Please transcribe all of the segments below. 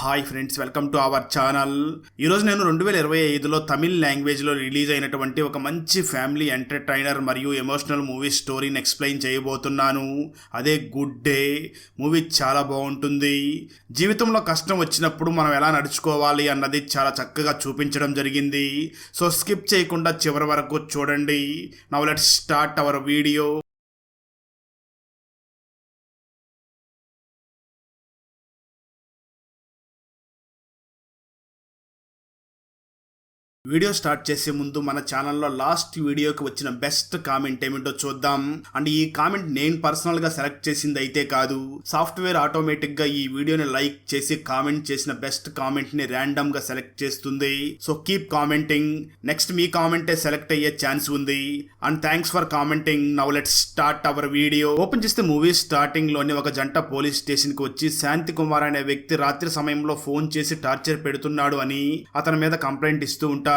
Hi friends welcome to our channel. ఈరోజు నేను రెండు వేల ఇరవై ఐదులో తమిళ్ లాంగ్వేజ్లో రిలీజ్ అయినటువంటి ఒక మంచి ఫ్యామిలీ ఎంటర్టైనర్ మరియు ఎమోషనల్ మూవీ స్టోరీని ఎక్స్ప్లెయిన్ చేయబోతున్నాను. అదే గుడ్ డే. మూవీ చాలా బాగుంటుంది. జీవితంలో కష్టం వచ్చినప్పుడు మనం ఎలా నడుచుకోవాలి అన్నది చాలా చక్కగా చూపించడం జరిగింది. సో స్కిప్ చేయకుండా చివరి వరకు చూడండి. Now let start our video. Video start చేసే ముందు మన ఛానల్లో లాస్ట్ వీడియోకి వచ్చిన బెస్ట్ కామెంట్ ఏమిటో చూద్దాం. అండ్ ఈ కామెంట్ నేను పర్సనల్గా సెలెక్ట్ చేసింది అయితే కాదు. సాఫ్ట్వేర్ ఆటోమేటిక్గా ఈ వీడియోని లైక్ చేసి కామెంట్ చేసిన బెస్ట్ కామెంట్ని ర్యాండమ్గా సెలెక్ట్ చేస్తుంది. సో కీప్ కామెంటింగ్ నెక్స్ట్ మీ కామెంటే సెలెక్ట్ అయ్యే ఛాన్స్ ఉంది. And thanks for commenting now let start our video open చేస్తే మూవీ స్టార్టింగ్లోని ఒక జంట పోలీస్ స్టేషన్కి వచ్చి శాంతి కుమార్ అనే వ్యక్తి రాత్రి సమయంలో ఫోన్ చేసి టార్చర్ పెడుతున్నాడు అని అతని మీద కంప్లైంట్ ఇస్తూ ఉంటారు.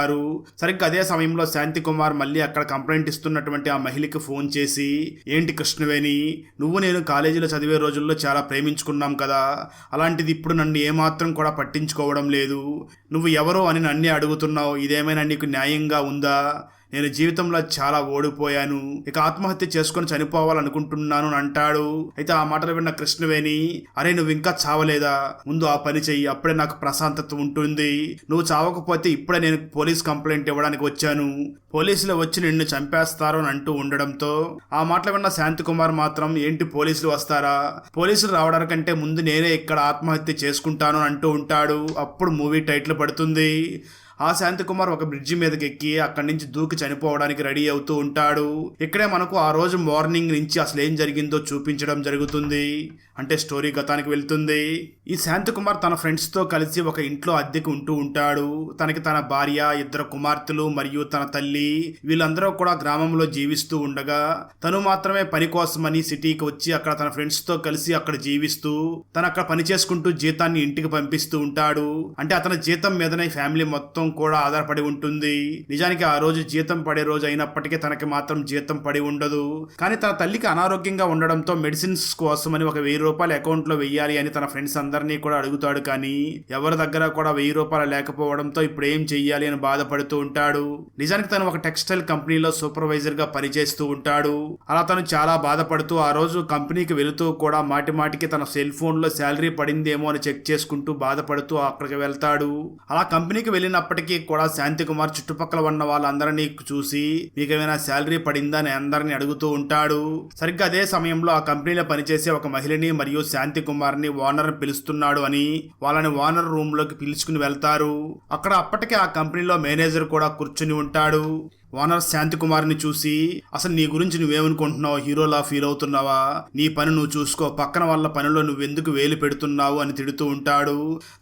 సరిగ్గా అదే సమయంలో శాంతి కుమార్ మళ్ళీ అక్కడ కంప్లైంట్ ఇస్తున్నటువంటి ఆ మహిళకి ఫోన్ చేసి ఏంటి కృష్ణవేణి నువ్వు నేను కాలేజీలో చదివే రోజుల్లో చాలా ప్రేమించుకున్నాం కదా. అలాంటిది ఇప్పుడు నన్ను ఏమాత్రం కూడా పట్టించుకోవడం లేదు. నువ్వు ఎవరో అని నన్నే అడుగుతున్నావు. ఇదేమైనా నీకు న్యాయంగా ఉందా? నేను జీవితంలో చాలా ఓడిపోయాను. ఇక ఆత్మహత్య చేసుకొని చనిపోవాలనుకుంటున్నాను అని అంటాడు. అయితే ఆ మాటలు విన్న కృష్ణవేణి అరే నువ్వు ఇంకా చావలేదా? ముందు ఆ పని చెయ్యి అప్పుడే నాకు ప్రశాంతత ఉంటుంది. నువ్వు చావకపోతే ఇప్పుడే నేను పోలీస్ కంప్లైంట్ ఇవ్వడానికి వచ్చాను. పోలీసులు వచ్చి నిన్ను చంపేస్తారు అని అంటూ ఉండడంతో ఆ మాటలు విన్న శాంతి కుమార్ మాత్రం ఏంటి పోలీసులు వస్తారా? పోలీసులు రావడానికంటే ముందు నేనే ఇక్కడ ఆత్మహత్య చేసుకుంటాను అని అంటూ ఉంటాడు. అప్పుడు మూవీ టైటిల్ పడుతుంది. ఆ శాంతికుమార్ ఒక బ్రిడ్జి మీదకి ఎక్కి అక్కడి నుంచి దూకి చనిపోవడానికి రెడీ అవుతూ ఉంటాడు. ఇక్కడే మనకు ఆ రోజు మార్నింగ్ నుంచి అసలు ఏం జరిగిందో చూపించడం జరుగుతుంది. అంటే స్టోరీ గతానికి వెళ్తుంది. ఈ శాంతికుమార్ తన ఫ్రెండ్స్తో కలిసి ఒక ఇంట్లో అద్దెకు ఉంటూ ఉంటాడు. తనకి తన భార్య ఇద్దరు కుమార్తెలు మరియు తన తల్లి వీళ్ళందరూ కూడా గ్రామంలో జీవిస్తూ ఉండగా తను మాత్రమే పని కోసమని సిటీకి వచ్చి అక్కడ తన ఫ్రెండ్స్తో కలిసి అక్కడ జీవిస్తూ తను అక్కడ పని చేసుకుంటూ జీతాన్ని ఇంటికి పంపిస్తూ ఉంటాడు. అంటే అతని జీతం మీదనే ఫ్యామిలీ మొత్తం కూడా ఆధారపడి ఉంటుంది. నిజానికి ఆ రోజు జీతం పడే రోజు అయినప్పటికీ తనకి మాత్రం జీతం పడి ఉండదు. కానీ తన తల్లికి అనారోగ్యంగా ఉండడంతో మెడిసిన్స్ కోసమని ఒక వెయ్యి రూపాయలు అకౌంట్లో వెయ్యాలి అని తన ఫ్రెండ్స్ అందరినీ కూడా అడుగుతాడు. కానీ ఎవరి దగ్గర కూడా వెయ్యి రూపాయలు లేకపోవడంతో ఇప్పుడు ఏం చెయ్యాలి అని బాధపడుతూ ఉంటాడు. నిజానికి తను ఒక టెక్స్టైల్ కంపెనీలో సూపర్వైజర్గా పనిచేస్తూ ఉంటాడు. అలా తను చాలా బాధపడుతూ ఆ రోజు కంపెనీకి వెళుతూ కూడా మాటి మాటికి తన సెల్ ఫోన్లో శాలరీ పడిందేమో అని చెక్ చేసుకుంటూ బాధపడుతూ అక్కడికి వెళ్తాడు. అలా కంపెనీకి వెళ్ళినప్పటికీ కూడా శాంతి కుమార్ చుట్టుపక్కల ఉన్న వాళ్ళందరినీ చూసి మీకు ఏమైనా శాలరీ పడిందా? అని అందరిని అడుగుతూ ఉంటాడు. సరిగ్గా అదే సమయంలో ఆ కంపెనీలో పనిచేసే ఒక మహిళని మరియు శాంతి కుమార్ని ఓనర్ పిలుస్తున్నాడు అని వాళ్ళని ఓనర్ రూమ్లోకి పిలుచుకుని వెళ్తారు. అక్కడ అప్పటికే ఆ కంపెనీలో మేనేజర్ కూడా కూర్చుని ఉంటాడు. ఓనర్ శాంతి కుమార్ని చూసి అసలు నీ గురించి నువ్వేమనుకుంటున్నావు హీరోలా ఫీల్ అవుతున్నావా? నీ పని నువ్వు చూసుకో పక్కన వాళ్ళ పనిలో నువ్వెందుకు వేలు పెడుతున్నావు? అని తిడుతూ ఉంటాడు.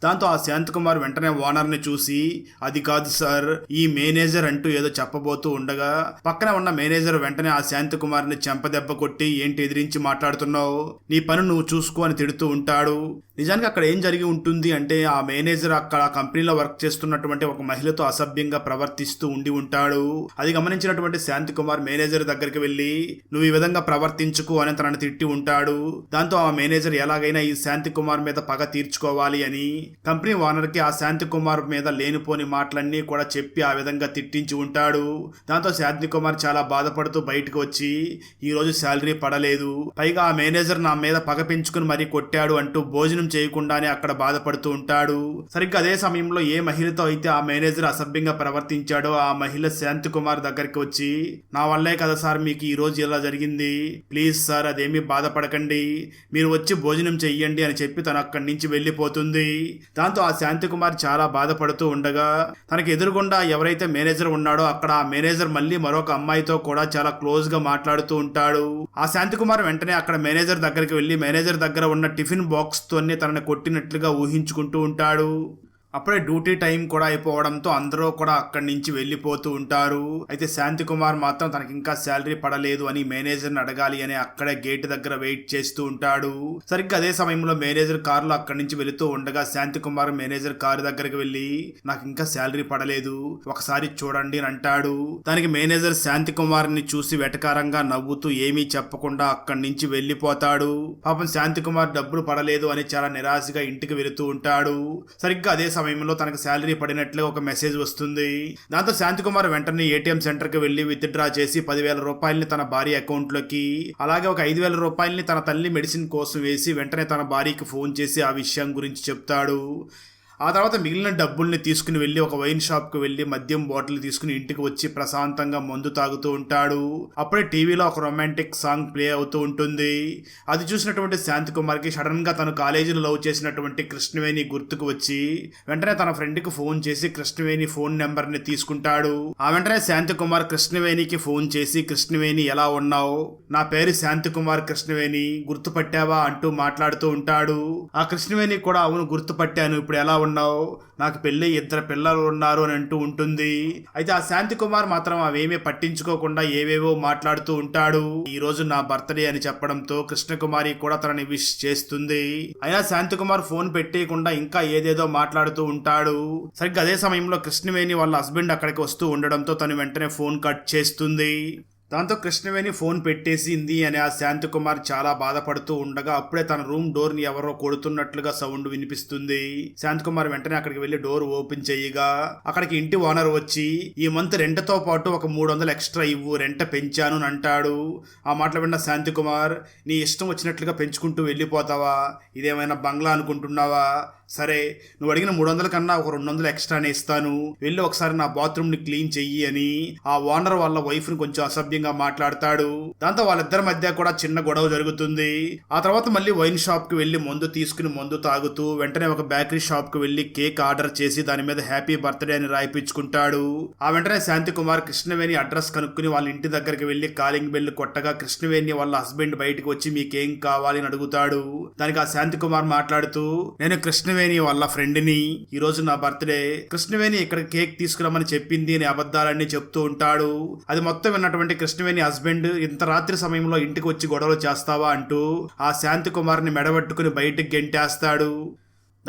దాంతో ఆ శాంతికుమార్ వెంటనే ఓనర్ని చూసి అది కాదు సార్ ఈ మేనేజర్ అంటూ ఏదో చెప్పబోతూ ఉండగా పక్కన ఉన్న మేనేజర్ వెంటనే ఆ శాంతికుమార్ని చెంపదెబ్బ కొట్టి ఏంటి ఎదిరించి మాట్లాడుతున్నావు? నీ పని నువ్వు చూసుకో అని తిడుతూ ఉంటాడు. నిజానికి అక్కడ ఏం జరిగి ఉంటుంది అంటే ఆ మేనేజర్ అక్కడ ఆ కంపెనీలో వర్క్ చేస్తున్నటువంటి ఒక మహిళతో అసభ్యంగా ప్రవర్తిస్తూ ఉండి ఉంటాడు. అది గమనించినటువంటి శాంతి కుమార్ మేనేజర్ దగ్గరికి వెళ్ళి నువ్వు ఈ విధంగా ప్రవర్తించుకు అని తనని తిట్టి ఉంటాడు. దాంతో ఆ మేనేజర్ ఎలాగైనా ఈ శాంతి కుమార్ మీద పగ తీర్చుకోవాలి అని కంపెనీ ఓనర్కి ఆ శాంతి కుమార్ మీద లేనిపోని మాటలన్నీ కూడా చెప్పి ఆ విధంగా తిట్టించి ఉంటాడు. దాంతో శాంతి కుమార్ చాలా బాధపడుతూ బయటకు వచ్చి ఈ రోజు శాలరీ పడలేదు. పైగా ఆ మేనేజర్ నా మీద పగ పెంచుకుని మరీ కొట్టాడు అంటూ భోజనం చేయకుండానే అక్కడ బాధపడుతూ ఉంటాడు. సరిగ్గా అదే సమయంలో ఏ మహిళతో అయితే ఆ మేనేజర్ అసభ్యంగా ప్రవర్తించాడో ఆ మహిళ శాంతి కుమార్ దగ్గరికి వచ్చి నా వల్లే కదా సార్ మీకు ఈ రోజు ఇలా జరిగింది? ప్లీజ్ సార్ అదేమీ బాధపడకండి. మీరు వచ్చి భోజనం చెయ్యండి అని చెప్పి తను అక్కడి నుంచి వెళ్ళిపోతుంది. దాంతో ఆ శాంతి కుమార్ చాలా బాధపడుతూ ఉండగా తనకి ఎదురుగుండా ఎవరైతే మేనేజర్ ఉన్నాడో అక్కడ ఆ మేనేజర్ మళ్ళీ మరొక అమ్మాయితో కూడా చాలా క్లోజ్గా మాట్లాడుతూ ఉంటాడు. ఆ శాంతి కుమార్ వెంటనే అక్కడ మేనేజర్ దగ్గరికి వెళ్ళి మేనేజర్ దగ్గర ఉన్న టిఫిన్ బాక్స్ తోనే తనని కొట్టినట్లుగా ఊహించుకుంటూ ఉంటాడు. అప్పుడే డ్యూటీ టైం కూడా అయిపోవడంతో అందరూ కూడా అక్కడి నుంచి వెళ్ళిపోతూ ఉంటారు. అయితే శాంతి కుమార్ మాత్రం తనకి ఇంకా శాలరీ పడలేదు అని మేనేజర్ని అడగాలి అని అక్కడే గేట్ దగ్గర వెయిట్ చేస్తూ ఉంటాడు. సరిగ్గా అదే సమయంలో మేనేజర్ కారులో అక్కడి నుంచి వెళుతూ ఉండగా శాంతి కుమార్ మేనేజర్ కారు దగ్గరికి వెళ్ళి నాకు ఇంకా శాలరీ పడలేదు ఒకసారి చూడండి అని అంటాడు. దానికి మేనేజర్ శాంతి కుమార్ని చూసి వెటకారంగా నవ్వుతూ ఏమీ చెప్పకుండా అక్కడి నుంచి వెళ్ళిపోతాడు. పాపం శాంతి కుమార్ డబ్బులు పడలేదు అని చాలా నిరాశగా ఇంటికి వెళుతూ ఉంటాడు. సరిగ్గా అదే సమయంలో తనకు శాలరీ పడినట్లే ఒక మెసేజ్ వస్తుంది. దాంతో శాంతికుమార్ వెంటనే ఏటీఎం సెంటర్కి వెళ్ళి విత్డ్రా చేసి పదివేల రూపాయలని తన భార్య అకౌంట్లోకి అలాగే ఒక ఐదు వేల రూపాయలని తన తల్లి మెడిసిన్ కోసం వేసి వెంటనే తన భార్యకి ఫోన్ చేసి ఆ విషయం గురించి చెప్తాడు. ఆ తర్వాత మిగిలిన డబ్బుల్ని తీసుకుని వెళ్ళి ఒక వైన్ షాప్కి వెళ్ళి మద్యం బాటిల్ తీసుకుని ఇంటికి వచ్చి ప్రశాంతంగా మందు తాగుతూ ఉంటాడు. అప్పుడే టీవీలో ఒక రొమాంటిక్ సాంగ్ ప్లే అవుతూ ఉంటుంది. అది చూసినటువంటి శాంతి కుమార్కి సడన్గా తను కాలేజీలో లవ్ చేసినటువంటి కృష్ణవేణి గుర్తుకు వచ్చి వెంటనే తన ఫ్రెండ్కి ఫోన్ చేసి కృష్ణవేణి ఫోన్ నెంబర్ని తీసుకుంటాడు. ఆ వెంటనే శాంతి కుమార్ కృష్ణవేణికి ఫోన్ చేసి కృష్ణవేణి ఎలా ఉన్నావు? నా పేరు శాంతి కుమార్ కృష్ణవేణి గుర్తుపట్టావా? అంటూ మాట్లాడుతూ ఉంటాడు. ఆ కృష్ణవేణి కూడా అవును గుర్తుపట్టాను. ఇప్పుడు ఎలా ఉన్నావు? నాకు పెళ్ళి ఇద్దరు పిల్లలు ఉన్నారు అని అంటూ ఉంటుంది. అయితే ఆ శాంతి కుమార్ మాత్రం అవేమీ పట్టించుకోకుండా ఏవేవో మాట్లాడుతూ ఉంటాడు. ఈ రోజు నా బర్త్డే అని చెప్పడంతో కృష్ణకుమారి కూడా తనని విష్ చేస్తుంది. అయినా శాంతి కుమార్ ఫోన్ పెట్టేయకుండా ఇంకా ఏదేదో మాట్లాడుతూ ఉంటాడు. సరిగ్గా అదే సమయంలో కృష్ణవేణి వాళ్ళ హస్బెండ్ అక్కడికి వస్తూ ఉండడంతో తను వెంటనే ఫోన్ కట్ చేస్తుంది. దాంతో కృష్ణవేణి ఫోన్ పెట్టేసింది అని ఆ శాంతికుమార్ చాలా బాధపడుతూ ఉండగా అప్పుడే తన రూమ్ డోర్ని ఎవరో కొడుతున్నట్లుగా సౌండ్ వినిపిస్తుంది. శాంతికుమార్ వెంటనే అక్కడికి వెళ్ళి డోర్ ఓపెన్ చేయగా అక్కడికి ఇంటి ఓనర్ వచ్చి ఈ మంత్ రెంటతో పాటు ఒక మూడు వందలు ఎక్స్ట్రా ఇవ్వు రెంట పెంచాను అని అంటాడు. ఆ మాటలు విన్న శాంతికుమార్ నీ ఇష్టం వచ్చినట్లుగా పెంచుకుంటూ వెళ్ళిపోతావా? ఇదేమైనా బంగ్లా అనుకుంటున్నావా? సరే నువ్వు అడిగిన మూడు వందల కన్నా ఒక రెండు వందలు ఎక్స్ట్రానే ఇస్తాను. వెళ్ళి ఒకసారి నా బాత్రూమ్ని క్లీన్ చెయ్యి అని ఆ ఓనర్ వాళ్ళ వైఫ్ని కొంచెం అసభ్యంగా మాట్లాడతాడు. దాంతో వాళ్ళిద్దరి మధ్య కూడా చిన్న గొడవ జరుగుతుంది. ఆ తర్వాత మళ్ళీ వైన్ షాప్కి మందు తీసుకుని మందు తాగుతూ వెంటనే ఒక బేకరీ షాప్కి వెళ్ళి కేక్ ఆర్డర్ చేసి దాని మీద హ్యాపీ బర్త్డే అని రాయిపించుకుంటాడు. ఆ వెంటనే శాంతి కుమార్ కృష్ణవేణి అడ్రస్ కనుక్కుని వాళ్ళ ఇంటి దగ్గరికి వెళ్ళి కాలింగ్ బెల్ కొట్టగా కృష్ణవేణి వాళ్ళ హస్బెండ్ బయటకు వచ్చి మీకేం కావాలి? అని అడుగుతాడు. దానికి ఆ శాంతి కుమార్ మాట్లాడుతూ నేను కృష్ణవేణి కృష్ణవేణి వాళ్ళ ఫ్రెండ్ని. ఈరోజు నా బర్త్డే. కృష్ణవేణి ఇక్కడ కేక్ తీసుకురమ్మని చెప్పింది అని అబద్ధాలన్నీ చెప్తూ ఉంటాడు. అది మొత్తం విన్నటువంటి కృష్ణవేణి హస్బెండ్ ఇంత రాత్రి సమయంలో ఇంటికి వచ్చి గొడవలు చేస్తావా? అంటూ ఆ శాంతి కుమార్ని మెడబట్టుకుని బయటికి గెంటేస్తాడు.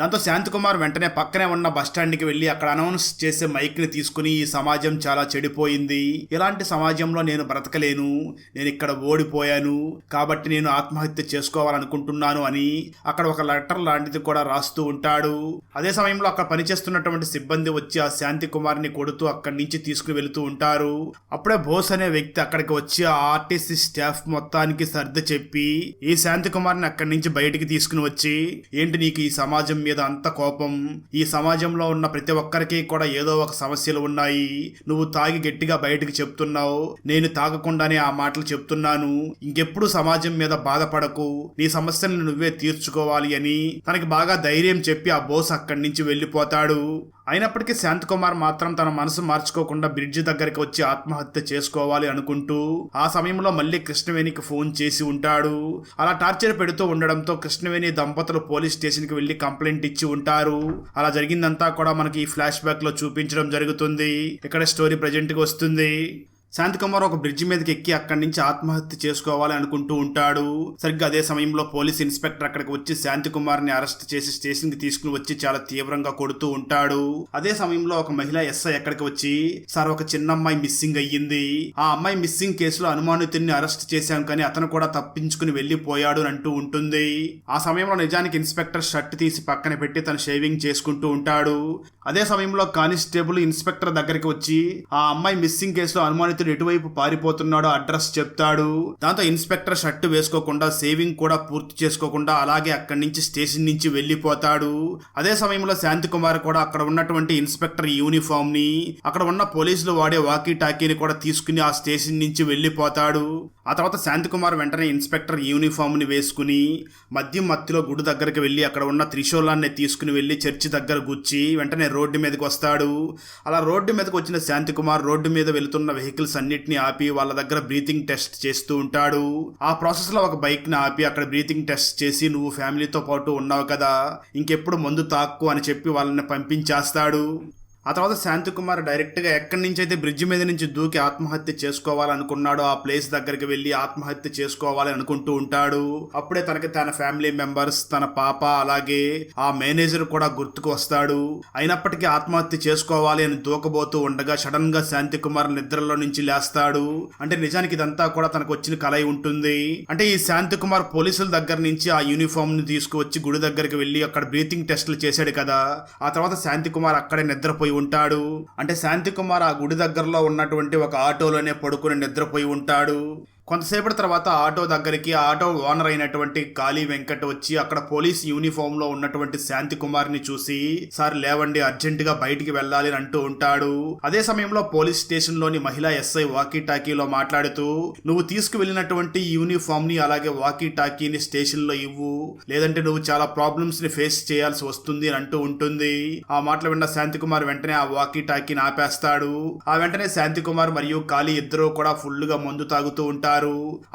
దాంతో శాంతికుమార్ వెంటనే పక్కనే ఉన్న బస్టాండ్కి వెళ్ళి అక్కడ అనౌన్స్ చేసే మైక్ని తీసుకుని ఈ సమాజం చాలా చెడిపోయింది. ఇలాంటి సమాజంలో నేను బ్రతకలేను. నేను ఇక్కడ ఓడిపోయాను. కాబట్టి నేను ఆత్మహత్య చేసుకోవాలనుకుంటున్నాను అని అక్కడ ఒక లెటర్ లాంటిది కూడా రాస్తూ ఉంటాడు. అదే సమయంలో అక్కడ పనిచేస్తున్నటువంటి సిబ్బంది వచ్చి ఆ శాంతి కుమార్ని కొడుతూ అక్కడి నుంచి తీసుకుని వెళుతూ ఉంటారు. అప్పుడే బోస్ అనే వ్యక్తి అక్కడికి వచ్చి ఆ ఆర్టీసీ స్టాఫ్ మొత్తానికి సర్ది చెప్పి ఈ శాంతి కుమార్ని అక్కడి నుంచి బయటికి తీసుకుని వచ్చి ఏంటి నీకు ఈ సమాజం మీద అంత కోపం. ఈ సమాజంలో ఉన్న ప్రతి ఒక్కరికి కూడా ఏదో ఒక సమస్యలు ఉన్నాయి. నువ్వు తాగి గట్టిగా బయటకు చెప్తున్నావు. నేను తాగకుండానే ఆ మాటలు చెప్తున్నాను. ఇంకెప్పుడు సమాజం మీద బాధపడకు. నీ సమస్యలను నువ్వే తీర్చుకోవాలి అని తనకి బాగా ధైర్యం చెప్పి ఆ బోస్ అక్కడి నుంచి వెళ్ళిపోతాడు. అయినప్పటికీ శాంతకుమార్ మాత్రం తన మనసు మార్చుకోకుండా బ్రిడ్జ్ దగ్గరికి వచ్చి ఆత్మహత్య చేసుకోవాలి అనుకుంటూ ఆ సమయంలో మళ్ళీ కృష్ణవేణికి ఫోన్ చేసి ఉంటాడు. అలా టార్చర్ పెడుతూ ఉండడంతో కృష్ణవేణి దంపతులు పోలీస్ స్టేషన్కి వెళ్ళి కంప్లైంట్ ఇచ్చి ఉంటారు. అలా జరిగిందంతా కూడా మనకి ఈ ఫ్లాష్ బ్యాక్లో చూపించడం జరుగుతుంది. ఇక్కడ స్టోరీ ప్రజెంట్కి వస్తుంది. శాంతికుమార్ ఒక బ్రిడ్జి మీదకి ఎక్కి అక్కడి నుంచి ఆత్మహత్య చేసుకోవాలి అనుకుంటూ ఉంటాడు. సరిగ్గా అదే సమయంలో పోలీస్ ఇన్స్పెక్టర్ అక్కడికి వచ్చి శాంతికుమార్ని అరెస్ట్ చేసి స్టేషన్కి తీసుకుని వచ్చి చాలా తీవ్రంగా కొడుతూ ఉంటాడు. అదే సమయంలో ఒక మహిళ ఎస్ఐ అక్కడికి వచ్చి సార్ ఒక చిన్న అమ్మాయి మిస్సింగ్ అయ్యింది. ఆ అమ్మాయి మిస్సింగ్ కేసులో అనుమానితుడిని అరెస్ట్ చేశాం కానీ అతను కూడా తప్పించుకుని వెళ్ళిపోయాడు అని అంటూ ఉంటుంది. ఆ సమయంలో నిజానికి ఇన్స్పెక్టర్ షర్ట్ తీసి పక్కన పెట్టి తను షేవింగ్ చేసుకుంటూ ఉంటాడు. అదే సమయంలో కానిస్టేబుల్ ఇన్స్పెక్టర్ దగ్గరికి వచ్చి ఆ అమ్మాయి మిస్సింగ్ కేసులో అనుమానితుడు ఎటువైపు పారిపోతున్నాడో అడ్రస్ చెప్తాడు. దాంతో ఇన్స్పెక్టర్ షర్ట్ వేసుకోకుండా సేవింగ్ కూడా పూర్తి చేసుకోకుండా అలాగే అక్కడి నుంచి స్టేషన్ నుంచి వెళ్ళిపోతాడు అదే సమయంలో శాంతి కుమార్ కూడా అక్కడ ఉన్నటువంటి ఇన్స్పెక్టర్ యూనిఫామ్ని అక్కడ ఉన్న పోలీసులు వాడే వాకీ టాకీని కూడా తీసుకుని ఆ స్టేషన్ నుంచి వెళ్ళిపోతాడు ఆ తర్వాత శాంతికుమార్ వెంటనే ఇన్స్పెక్టర్ యూనిఫామ్ని వేసుకుని మద్యం మత్తిలో గుడి దగ్గరికి వెళ్ళి అక్కడ ఉన్న త్రిశూలాన్ని తీసుకుని వెళ్ళి చర్చి దగ్గర గుచ్చి వెంటనే రోడ్డు మీదకి వస్తాడు. అలా రోడ్డు మీదకి వచ్చిన శాంతికుమార్ రోడ్డు మీద వెళుతున్న వెహికల్స్ అన్నిటిని ఆపి వాళ్ళ దగ్గర బ్రీతింగ్ టెస్ట్ చేస్తూ ఉంటాడు. ఆ ప్రాసెస్లో ఒక బైక్ని ఆపి అక్కడ బ్రీతింగ్ టెస్ట్ చేసి నువ్వు ఫ్యామిలీతో పాటు ఉన్నావు కదా ఇంకెప్పుడు మందు తాక్కు అని చెప్పి వాళ్ళని పంపించేస్తాడు. ఆ తర్వాత శాంతికుమార్ డైరెక్ట్గా ఎక్కడి నుంచి అయితే బ్రిడ్జ్ మీద నుంచి దూకి ఆత్మహత్య చేసుకోవాలనుకున్నాడో ఆ ప్లేస్ దగ్గరికి వెళ్ళి ఆత్మహత్య చేసుకోవాలి అనుకుంటూ ఉంటాడు. అప్పుడే తనకి తన ఫ్యామిలీ మెంబర్స్ తన పాప అలాగే ఆ మేనేజర్ కూడా గుర్తుకు వస్తాడు. అయినప్పటికీ ఆత్మహత్య చేసుకోవాలి అని దూకబోతూ ఉండగా సడన్గా శాంతికుమార్ నిద్రలో నుంచి లేస్తాడు. అంటే నిజానికి ఇదంతా కూడా తనకు వచ్చిన కలయి ఉంటుంది. అంటే ఈ శాంతికుమార్ పోలీసుల దగ్గర నుంచి ఆ యూనిఫామ్ని తీసుకువచ్చి గుడి దగ్గరికి వెళ్ళి అక్కడ బ్రీతింగ్ టెస్టులు చేశాడు కదా. ఆ తర్వాత శాంతికుమార్ అక్కడే నిద్రపోయి ఉంటాడు. అంటే శాంతికుమార్ ఆ గుడి దగ్గరలో ఉన్నటువంటి ఒక ఆటోలోనే పడుకుని నిద్రపోయి ఉంటాడు. కొంతసేపటి తర్వాత ఆటో దగ్గరికి ఆటో ఓనర్ అయినటువంటి కాళీ వెంకట్ వచ్చి అక్కడ పోలీస్ యూనిఫామ్లో ఉన్నటువంటి శాంతి కుమార్ని చూసి సార్ లేవండి అర్జెంట్గా బయటికి వెళ్ళాలి అని అంటూ ఉంటాడు. అదే సమయంలో పోలీస్ స్టేషన్లోని మహిళా ఎస్ఐ వాకీ టాకీలో మాట్లాడుతూ నువ్వు తీసుకువెళ్ళినటువంటి యూనిఫామ్ని అలాగే వాకీ టాకీని స్టేషన్లో ఇవ్వు. లేదంటే నువ్వు చాలా ప్రాబ్లమ్స్ని ఫేస్ చేయాల్సి వస్తుంది అని అంటూ ఉంటుంది. ఆ మాటలు విన్న శాంతి కుమార్ వెంటనే ఆ వాకీ టాకీని ఆపేస్తాడు. ఆ వెంటనే శాంతి కుమార్ మరియు కాళీ ఇద్దరు కూడా ఫుల్గా మందు తాగుతూ ఉంటారు.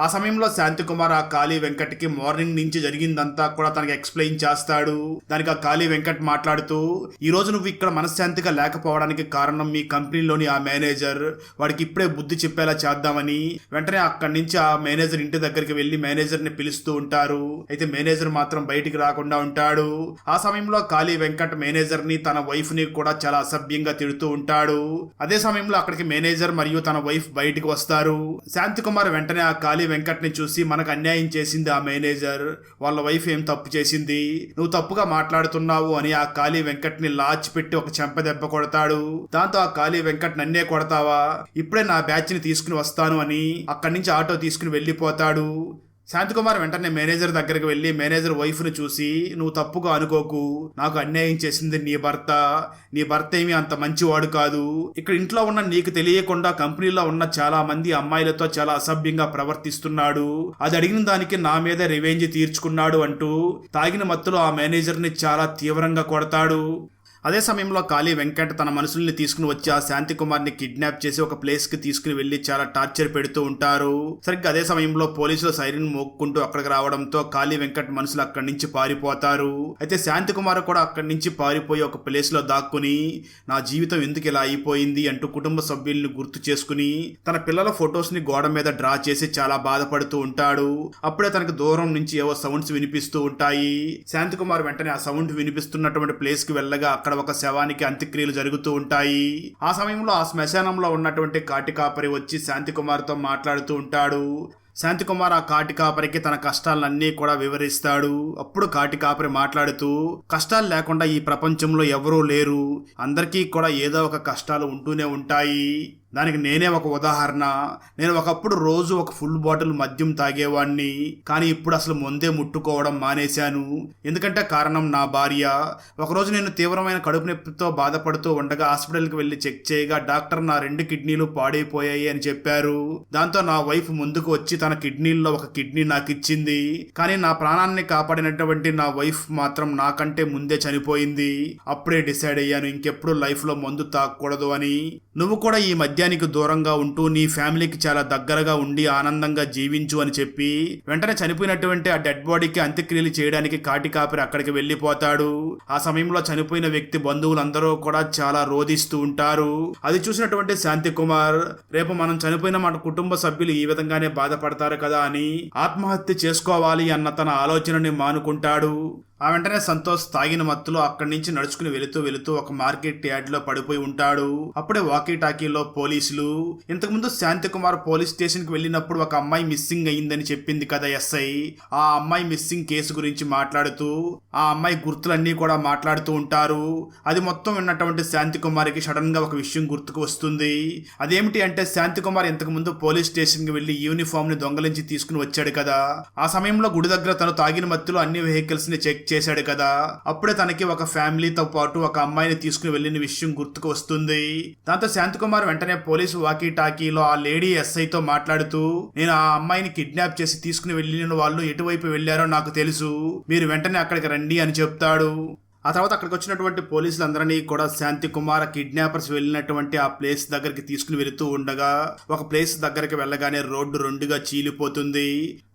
ఆ సమయంలో శాంతి కుమార్ ఆ కాళీ వెంకట్కి మార్నింగ్ నుంచి జరిగిందంతా కూడా తనకి ఎక్స్ప్లెయిన్ చేస్తాడు. దానికి ఆ కాళీ వెంకట్ మాట్లాడుతూ ఈ రోజు నువ్వు ఇక్కడ మనశ్శాంతిగా లేకపోవడానికి కారణం మీ కంపెనీలోని ఆ మేనేజర్. వాడికి ఇప్పుడే బుద్ధి చెప్పేలా చేద్దామని. వెంటనే అక్కడి నుంచి ఆ మేనేజర్ ఇంటి దగ్గరికి వెళ్ళి మేనేజర్ని పిలుస్తూ ఉంటారు. అయితే మేనేజర్ మాత్రం బయటికి రాకుండా ఉంటాడు. ఆ సమయంలో కాళీ వెంకట్ మేనేజర్ని తన వైఫ్ని కూడా చాలా అసభ్యంగా తిడుతూ ఉంటాడు. అదే సమయంలో అక్కడికి మేనేజర్ మరియు తన వైఫ్ బయటికి వస్తారు. శాంతి కుమార్ వెంటనే ఆ కాళీ వెంకట్ని చూసి మనకు అన్యాయం చేసింది ఆ మేనేజర్. వాళ్ళ వైఫ్ ఏం తప్పు చేసింది? నువ్వు తప్పుగా మాట్లాడుతున్నావు అని ఆ కాళీ వెంకట్ని లాచి పెట్టి ఒక చెంప దెబ్బ కొడతాడు. దాంతో ఆ కాళీ వెంకట్ నన్నే కొడతావా? ఇప్పుడే నా బ్యాచ్ని తీసుకుని వస్తాను అని అక్కడి నుంచి ఆటో తీసుకుని వెళ్ళిపోతాడు. శాంతికుమార్ వెంటనే మేనేజర్ దగ్గరికి వెళ్ళి మేనేజర్ వైఫ్ను చూసి నువ్వు తప్పుగా అనుకోకు. నాకు అన్యాయం చేసింది నీ భర్త. నీ భర్త ఏమీ అంత మంచివాడు కాదు. ఇక్కడ ఇంట్లో ఉన్న నీకు తెలియకుండా కంపెనీలో ఉన్న చాలా మంది అమ్మాయిలతో చాలా అసభ్యంగా ప్రవర్తిస్తున్నాడు. అది అడిగిన దానికి నా మీద రివెంజ్ తీర్చుకున్నాడు అంటూ తాగిన మత్తులో ఆ మేనేజర్ని చాలా తీవ్రంగా కొడతాడు. అదే సమయంలో కాళీ వెంకట్ తన మనుషుల్ని తీసుకుని వచ్చి ఆ శాంతి కుమార్ని కిడ్నాప్ చేసి ఒక ప్లేస్కి తీసుకుని వెళ్ళి చాలా టార్చర్ పెడుతూ ఉంటారు. సరిగ్గా అదే సమయంలో పోలీసులు సైరన్ మోక్కుంటూ అక్కడికి రావడంతో కాళీ వెంకట్ మనుషులు అక్కడి నుంచి పారిపోతారు. అయితే శాంతి కుమార్ కూడా అక్కడి నుంచి పారిపోయి ఒక ప్లేస్లో దాక్కుని నా జీవితం ఎందుకు ఇలా అయిపోయింది? అంటూ కుటుంబ సభ్యుల్ని గుర్తు చేసుకుని తన పిల్లల ఫొటోస్ని గోడ మీద డ్రా చేసి చాలా బాధపడుతూ ఉంటాడు. అప్పుడే తనకు దూరం నుంచి ఏవో సౌండ్స్ వినిపిస్తూ ఉంటాయి. శాంతి కుమార్ వెంటనే ఆ సౌండ్ వినిపిస్తున్నటువంటి ప్లేస్కి వెళ్ళగా అక్కడ ఒక శవానికి అంత్యక్రియలు జరుగుతూ ఉంటాయి. ఆ సమయంలో ఆ శ్మశానంలో ఉన్నటువంటి కాటికాపరి వచ్చి శాంతి కుమార్తో మాట్లాడుతూ ఉంటాడు. శాంతి కుమార్ ఆ కాటి కాపరికి తన కష్టాలన్నీ కూడా వివరిస్తాడు. అప్పుడు కాటి కాపరి మాట్లాడుతూ కష్టాలు లేకుండా ఈ ప్రపంచంలో ఎవరూ లేరు. అందరికీ కూడా ఏదో ఒక కష్టాలు ఉంటూనే ఉంటాయి. దానికి నేనే ఒక ఉదాహరణ. నేను ఒకప్పుడు రోజు ఒక ఫుల్ బాటిల్ మద్యం తాగేవాణ్ణి. కానీ ఇప్పుడు అసలు ముందే ముట్టుకోవడం మానేశాను. ఎందుకంటే కారణం నా భార్య. ఒకరోజు నేను తీవ్రమైన కడుపు నొప్పితో బాధపడుతూ ఉండగా హాస్పిటల్కి వెళ్ళి చెక్ చేయగా డాక్టర్ నా రెండు కిడ్నీలు పాడైపోయాయి అని చెప్పారు. దాంతో నా వైఫ్ ముందుకు వచ్చి తన కిడ్నీల్లో ఒక కిడ్నీ నాకు ఇచ్చింది కానీ నా ప్రాణాన్ని కాపాడినటువంటి నా వైఫ్ మాత్రం నాకంటే ముందే చనిపోయింది. అప్పుడే డిసైడ్ అయ్యాను ఇంకెప్పుడు లైఫ్లో మందు తాగకూడదు అని. నువ్వు కూడా ఈ మధ్య మద్యానికి దూరంగా ఉంటూ నీ ఫ్యామిలీకి చాలా దగ్గరగా ఉండి ఆనందంగా జీవించు అని చెప్పి వెంటనే చనిపోయినటువంటి ఆ డెడ్ బాడీకి అంత్యక్రియలు చేయడానికి కాటి కాపరి అక్కడికి వెళ్ళిపోతాడు. ఆ సమయంలో చనిపోయిన వ్యక్తి బంధువులందరూ కూడా చాలా రోధిస్తూ ఉంటారు. అది చూసినటువంటి శాంతి కుమార్ రేపు మనం చనిపోయిన మన కుటుంబ సభ్యులు ఈ విధంగానే బాధపడతారు కదా అని ఆత్మహత్య చేసుకోవాలి అన్న తన ఆలోచనని మానుకుంటాడు. ఆ వెంటనే సంతోష్ తాగిన మత్తులో అక్కడి నుంచి నడుచుకుని వెళుతూ వెళుతూ ఒక మార్కెట్ యార్డ్లో పడిపోయి ఉంటాడు. అప్పుడే వాకీ టాకీలో పోలీసులు ఇంతకుముందు శాంతికుమార్ పోలీస్ స్టేషన్కి వెళ్ళినప్పుడు ఒక అమ్మాయి మిస్సింగ్ అయ్యిందని చెప్పింది కదా ఎస్ఐ. ఆ అమ్మాయి మిస్సింగ్ కేసు గురించి మాట్లాడుతూ ఆ అమ్మాయి గుర్తులన్నీ కూడా మాట్లాడుతూ ఉంటారు. అది మొత్తం విన్నటువంటి శాంతి కుమార్కి ఒక విషయం గుర్తుకు వస్తుంది. అదేమిటి అంటే శాంతికుమార్ ఇంతకుముందు ఇంతకు ముందు పోలీస్ స్టేషన్కి వెళ్ళి యూనిఫామ్ని దొంగలించి తీసుకుని వచ్చాడు కదా. ఆ సమయంలో గుడి దగ్గర తను తాగిన మత్తులో అన్ని వెహికల్స్ని చెక్ చేశాడు కదా. అప్పుడే తనకి ఒక ఫ్యామిలీతో పాటు ఒక అమ్మాయిని తీసుకుని వెళ్ళిన విషయం గుర్తుకు వస్తుంది. దాంతో శాంతకుమార్ వెంటనే పోలీసు వాకీ టాకీలో ఆ లేడీ ఎస్ఐతో మాట్లాడుతూ నేను ఆ అమ్మాయిని కిడ్నాప్ చేసి తీసుకుని వెళ్ళిన వాళ్ళు ఎటువైపు వెళ్ళారో నాకు తెలుసు. మీరు వెంటనే అక్కడికి రండి అని చెప్తాడు. ఆ తర్వాత అక్కడికి వచ్చినటువంటి పోలీసులందరినీ కూడా శాంతి కుమార్ కిడ్నాపర్స్ వెళ్ళినటువంటి ఆ ప్లేస్ దగ్గరికి తీసుకుని వెళుతూ ఉండగా ఒక ప్లేస్ దగ్గరికి వెళ్ళగానే రోడ్డు రెండుగా చీలిపోతుంది.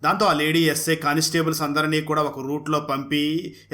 దాంతో ఆ లేడీ ఎస్ఐ కానిస్టేబుల్స్ అందరినీ కూడా ఒక రూట్లో పంపి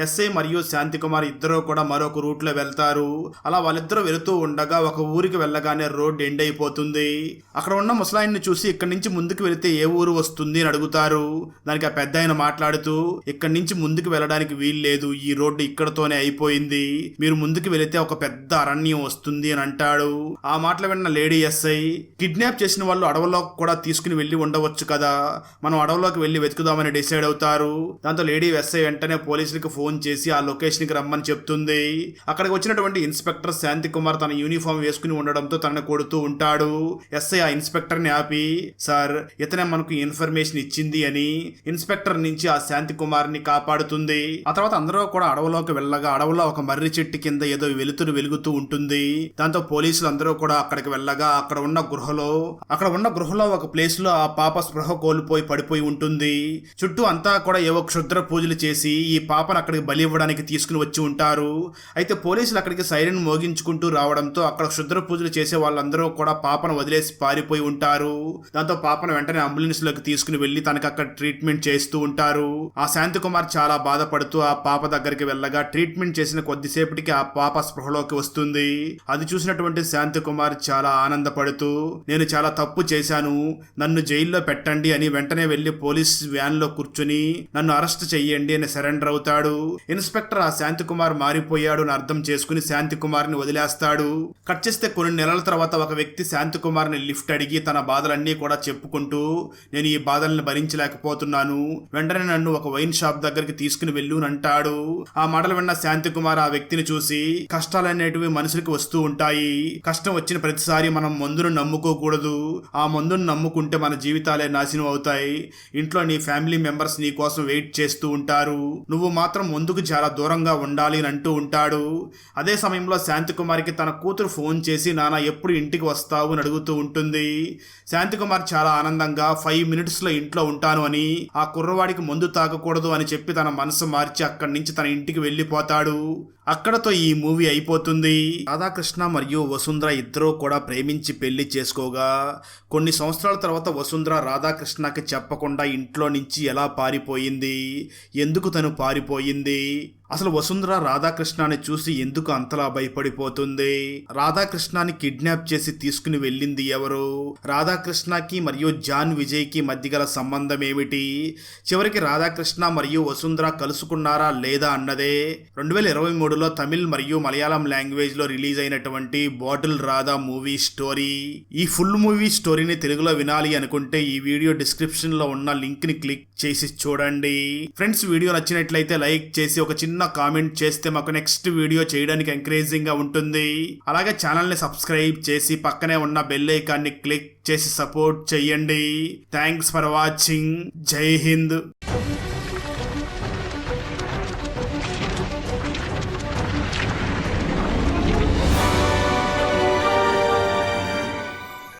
ఎస్ఐ మరియు శాంతి కుమార్ ఇద్దరు కూడా మరొక రూట్లో వెళ్తారు. అలా వాళ్ళిద్దరూ వెళుతూ ఉండగా ఒక ఊరికి వెళ్ళగానే రోడ్డు ఎండ్ అయిపోతుంది. అక్కడ ఉన్న ముసలాయిని చూసి ఇక్కడి నుంచి ముందుకు వెళితే ఏ ఊరు వస్తుంది అని అడుగుతారు. దానికి ఆ పెద్ద ఆయన మాట్లాడుతూ ఇక్కడి నుంచి ముందుకు వెళ్ళడానికి వీలు లేదు. ఈ రోడ్డు ఇక్కడతోనే అయిపోయింది. మీరు ముందుకు వెళితే ఒక పెద్ద అరణ్యం వస్తుంది అని అంటాడు. ఆ మాటలు విన్న లేడీ ఎస్ఐ కిడ్నాప్ చేసిన వాళ్ళు అడవులోకి కూడా తీసుకుని వెళ్ళి ఉండవచ్చు కదా. మనం అడవులోకి వెళ్ళి వెతుకుదామని డిసైడ్ అవుతారు. దాంతో లేడీ ఎస్ఐ వెంటనే పోలీసులకు ఫోన్ చేసి ఆ లొకేషన్కి రమ్మని చెప్తుంది. అక్కడికి వచ్చినటువంటి ఇన్స్పెక్టర్ శాంతి కుమార్ తన యూనిఫామ్ వేసుకుని ఉండడంతో తనని కొడుతూ ఉంటాడు. ఎస్ఐ ఆ ఇన్స్పెక్టర్ని ఆపి సార్ ఇతనే మనకు ఇన్ఫర్మేషన్ ఇచ్చింది అని ఇన్స్పెక్టర్ నుంచి ఆ శాంతి కుమార్ని కాపాడుతుంది. ఆ తర్వాత అందరూ కూడా అడవులోకి వెళ్ళగా అడవులో ఒక మర్రి చెట్టు కింద ఏదో వెలుతురు వెలుగుతూ ఉంటుంది. దాంతో పోలీసులు అందరూ కూడా అక్కడికి వెళ్ళగా అక్కడ ఉన్న గృహలో అక్కడ ఉన్న గృహలో ఒక ప్లేస్లో ఆ పాప స్పృహ కోల్పోయి పడిపోయి ఉంటుంది. చుట్టూ అంతా కూడా ఏవో క్షుద్ర పూజలు చేసి ఈ పాపను అక్కడికి బలి ఇవ్వడానికి తీసుకుని వచ్చి ఉంటారు. అయితే పోలీసులు అక్కడికి సైరన్ మోగించుకుంటూ రావడంతో అక్కడ క్షుద్ర పూజలు చేసే వాళ్ళందరూ కూడా పాపను వదిలేసి పారిపోయి ఉంటారు. దాంతో పాపను వెంటనే అంబులెన్స్లోకి తీసుకుని వెళ్ళి తనకి అక్కడ ట్రీట్మెంట్ చేస్తూ ఉంటారు. ఆ శాంతి కుమార్ చాలా బాధపడుతూ ఆ పాప దగ్గరికి వెళ్ళగా ట్రీట్మెంట్ చేసిన కొద్దిసేపటికి ఆ పాప స్పృహలోకి వస్తుంది. అది చూసినటువంటి శాంతి కుమార్ చాలా ఆనందపడుతూ నేను చాలా తప్పు చేశాను. నన్ను జైల్లో పెట్టండి అని వెంటనే వెళ్ళి పోలీస్ వ్యాన్లో కూర్చుని నన్ను అరెస్ట్ చెయ్యండి అని సరెండర్ అవుతాడు. ఇన్స్పెక్టర్ ఆ శాంతి కుమార్ మారిపోయాడు అని అర్థం చేసుకుని శాంతి కుమార్ని వదిలేస్తాడు. కట్ చేస్తే కొన్ని నెలల తర్వాత ఒక వ్యక్తి శాంతి కుమార్ని లిఫ్ట్ అడిగి తన బాధలన్నీ కూడా చెప్పుకుంటూ నేను ఈ బాధల్ని భరించలేకపోతున్నాను. వెంటనే నన్ను ఒక వైన్ షాప్ దగ్గరికి తీసుకుని వెళ్ళు అంటాడు. ఆ మాటలు విన్న శాంతి కుమార్ ఆ వ్యక్తిని చూసి కష్టాలనేటివి మనుషులకి వస్తూ ఉంటాయి. కష్టం వచ్చిన ప్రతిసారి మనం మందును నమ్ముకోకూడదు. ఆ మందును నమ్ముకుంటే మన జీవితాలే నాశనం అవుతాయి. ఇంట్లో నీ ఫ్యామిలీ మెంబర్స్ నీ కోసం వెయిట్ చేస్తూ ఉంటారు. నువ్వు మాత్రం ముందుకు చాలా దూరంగా ఉండాలి అని అంటూ ఉంటాడు. అదే సమయంలో శాంతి కుమార్కి తన కూతురు ఫోన్ చేసి నాన్న ఎప్పుడు ఇంటికి వస్తావు? అని అడుగుతూ ఉంటుంది. శాంతి కుమార్ చాలా ఆనందంగా ఫైవ్ మినిట్స్లో ఇంట్లో ఉంటాను అని ఆ కుర్రవాడికి మందు తాగకూడదు అని చెప్పి తన మనసు మార్చి అక్కడి నుంచి తన ఇంటికి వెళ్ళిపోతాడు. ఉన్నాడు. అక్కడతో ఈ మూవీ అయిపోతుంది. రాధాకృష్ణ మరియు వసుంధర ఇద్దరూ కూడా ప్రేమించి పెళ్ళి చేసుకోగా. కొన్ని సంవత్సరాల తర్వాత వసుంధర రాధాకృష్ణకి చెప్పకుండా ఇంట్లో నుంచి ఎలా పారిపోయింది? ఎందుకు తను పారిపోయింది? అసలు వసుంధర రాధాకృష్ణని చూసి ఎందుకు అంతలా భయపడిపోతుంది? రాధాకృష్ణని కిడ్నాప్ చేసి తీసుకుని వెళ్ళింది ఎవరు? రాధాకృష్ణకి మరియు జాన్ విజయ్కి మధ్య గల సంబంధం ఏమిటి? చివరికి రాధాకృష్ణ మరియు వసుంధర కలుసుకున్నారా లేదా అన్నదే. రెండు వేల ఇరవై మూడు మూడులో తమిళ్ మరియు మలయాళం లాంగ్వేజ్లో రిలీజ్ అయినటువంటి బాటిల్ రాధా మూవీ స్టోరీ ఈ ఫుల్ మూవీ స్టోరీని తెలుగులో వినాలి అనుకుంటే ఈ వీడియో డిస్క్రిప్షన్లో ఉన్న లింక్ని క్లిక్ చేసి చూడండి. ఫ్రెండ్స్ వీడియో నచ్చినట్లయితే లైక్ చేసి ఒక చిన్న కామెంట్ చేస్తే మాకు నెక్స్ట్ వీడియో చేయడానికి ఎంకరేజింగ్గా ఉంటుంది. అలాగే ఛానల్ని సబ్స్క్రైబ్ చేసి పక్కనే ఉన్న బెల్ ఐకాన్ని క్లిక్ చేసి సపోర్ట్ చేయండి. థ్యాంక్స్ ఫర్ వాచింగ్ జై హింద్